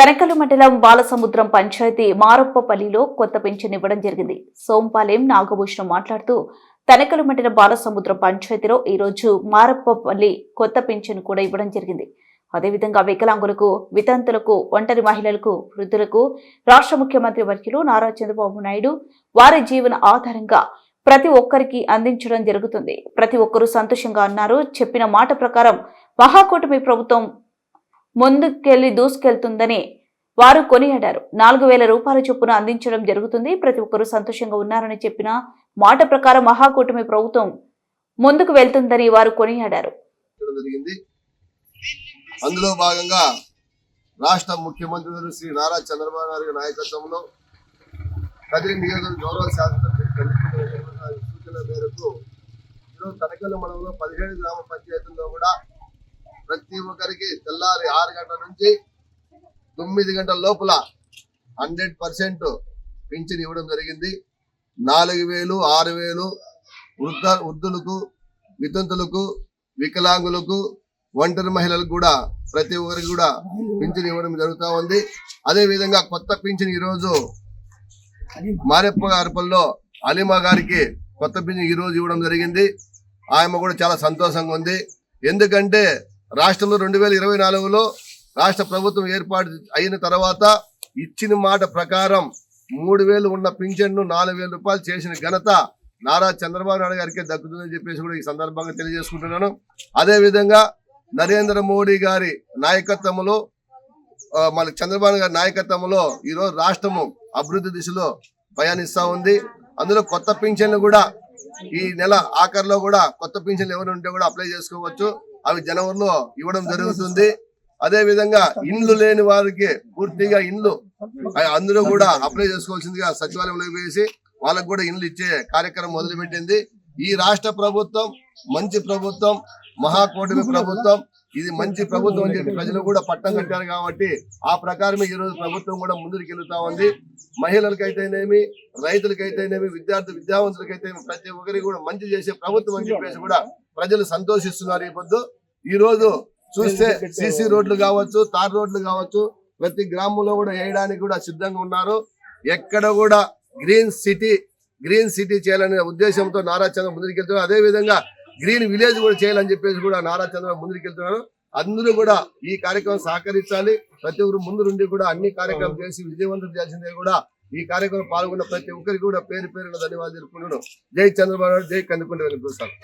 తనకలు మండలం బాలసముద్రం పంచాయతీ మారప్పపల్లిలో కొత్త పెన్షన్ ఇవ్వడం జరిగింది. సోంపాలెం నాగభూషణం మాట్లాడుతూ తనకలు మండలం బాలసముద్రం పంచాయతీలో ఈ రోజు మారప్పపల్లి కొత్త పెన్షన్ కూడా ఇవ్వడం జరిగింది. అదేవిధంగా వికలాంగులకు వితంతులకు ఒంటరి మహిళలకు వృద్ధులకు రాష్ట్ర ముఖ్యమంత్రి వర్యులు నారా చంద్రబాబు నాయుడు వారి జీవన ఆధారంగా ప్రతి ఒక్కరికి అందించడం జరుగుతుంది. ప్రతి ఒక్కరూ సంతోషంగా అన్నారు. చెప్పిన మాట ప్రకారం మహాకూటమి ప్రభుత్వం ముందుకెళ్ళి దూసుకెళ్తుందని వారు కొనియాడారు. నాలుగు వేల రూపాయల చొప్పున అందించడం జరుగుతుంది. ప్రతి ఒక్కరూ సంతోషంగా ఉన్నారని చెప్పిన మాట ప్రకారం మహాకూటమి ప్రభుత్వం ముందుకు వెళ్తుందని వారు కొనియాడారు. అందులో భాగంగా రాష్ట్ర ముఖ్యమంత్రి శ్రీ నారా చంద్రబాబు నాయుడు నాయకత్వంలో కదిరి నియోజకవర్గ గౌరవ శాసనసభ్యులు సూచన మేరకు ఈరోజు తనకల్ మండలంలో పదిహేడు గ్రామ పంచాయతీల్లో కూడా ప్రతి ఒక్కరికి తెల్లారి ఆరు గంటల నుంచి తొమ్మిది గంటల లోపల హండ్రెడ్ పర్సెంట్ పింఛన్ ఇవ్వడం జరిగింది. నాలుగు వేలు ఆరు వేలు వృద్ధ వృద్ధులకు వితంతులకు వికలాంగులకు ఒంటరి మహిళలకు కూడా ప్రతి ఒక్కరికి కూడా పింఛన్ ఇవ్వడం జరుగుతూ ఉంది. అదేవిధంగా కొత్త పింఛన్ ఈరోజు మారెప్ప గారిపల్లో అలీమా గారికి కొత్త పింఛన్ ఈరోజు ఇవ్వడం జరిగింది. ఆమె కూడా చాలా సంతోషంగా ఉంది. ఎందుకంటే రాష్ట్రంలో రెండు వేల ఇరవై నాలుగులో రాష్ట్ర ప్రభుత్వం ఏర్పాటు అయిన తర్వాత ఇచ్చిన మాట ప్రకారం మూడు వేలు ఉన్న పింఛన్ను నాలుగు వేల రూపాయలు చేసిన ఘనత నారా చంద్రబాబు నాయుడు గారికి దక్కుతుందని చెప్పేసి కూడా ఈ సందర్భంగా తెలియజేసుకుంటున్నాను. అదేవిధంగా నరేంద్ర మోడీ గారి నాయకత్వంలో మన చంద్రబాబు గారి నాయకత్వంలో ఈరోజు రాష్ట్రము అభివృద్ధి దిశలో ప్రయాణిస్తూ ఉంది. అందులో కొత్త పింఛన్లు కూడా ఈ నెల ఆఖరిలో కూడా కొత్త పింఛన్లు ఎవరు ఉంటే కూడా అప్లై చేసుకోవచ్చు. అవి జనవరిలో ఇవ్వడం జరుగుతుంది. అదే విధంగా ఇండ్లు లేని వారికి పూర్తిగా ఇండ్లు. అందరూ కూడా అప్లై చేసుకోవాల్సిందిగా సచివాలయంలో వేసి వాళ్ళకు కూడా ఇండ్లు ఇచ్చే కార్యక్రమం మొదలుపెట్టింది. ఈ రాష్ట్ర ప్రభుత్వం మంచి ప్రభుత్వం మహాకూటమి ప్రభుత్వం ఇది మంచి ప్రభుత్వం అని చెప్పి ప్రజలు కూడా పట్టం కట్టారు కాబట్టి ఆ ప్రకారమే ఈ రోజు ప్రభుత్వం కూడా ముందుకు వెళ్తా ఉంది. మహిళలకైతేనేమి రైతులకైతేనేమి విద్యార్థి విద్యావంతులకైతేనేమి ప్రతి ఒక్కరికి కూడా మంచి చేసే ప్రభుత్వం అని చెప్పేసి కూడా ప్రజలు సంతోషిస్తున్నారు ఈ పొద్దు. ఈ రోజు చూస్తే సిసి రోడ్లు కావచ్చు తార్ రోడ్లు కావచ్చు ప్రతి గ్రామంలో కూడా వేయడానికి కూడా సిద్ధంగా ఉన్నారు. ఎక్కడ కూడా గ్రీన్ సిటీ గ్రీన్ సిటీ చేయాలనే ఉద్దేశంతో నారా చంద్ర ముందుకెళ్తున్నారు. అదే విధంగా గ్రీన్ విలేజ్ కూడా చేయాలని చెప్పేసి కూడా నారా చంద్ర ముందుకెళ్తున్నారు అందరూ కూడా ఈ కార్యక్రమం సహకరించాలి. ప్రతి ఒక్కరు ముందు నుండి కూడా అన్ని కార్యక్రమం చేసి విజయవంతం చేసిందే కూడా ఈ కార్యక్రమం పాల్గొన్న ప్రతి ఒక్కరికి కూడా పేరు పేరున ధన్యవాదాలు జై చంద్రబాబు నాయుడు జై కందుకుంట వెళ్ళిపోతాను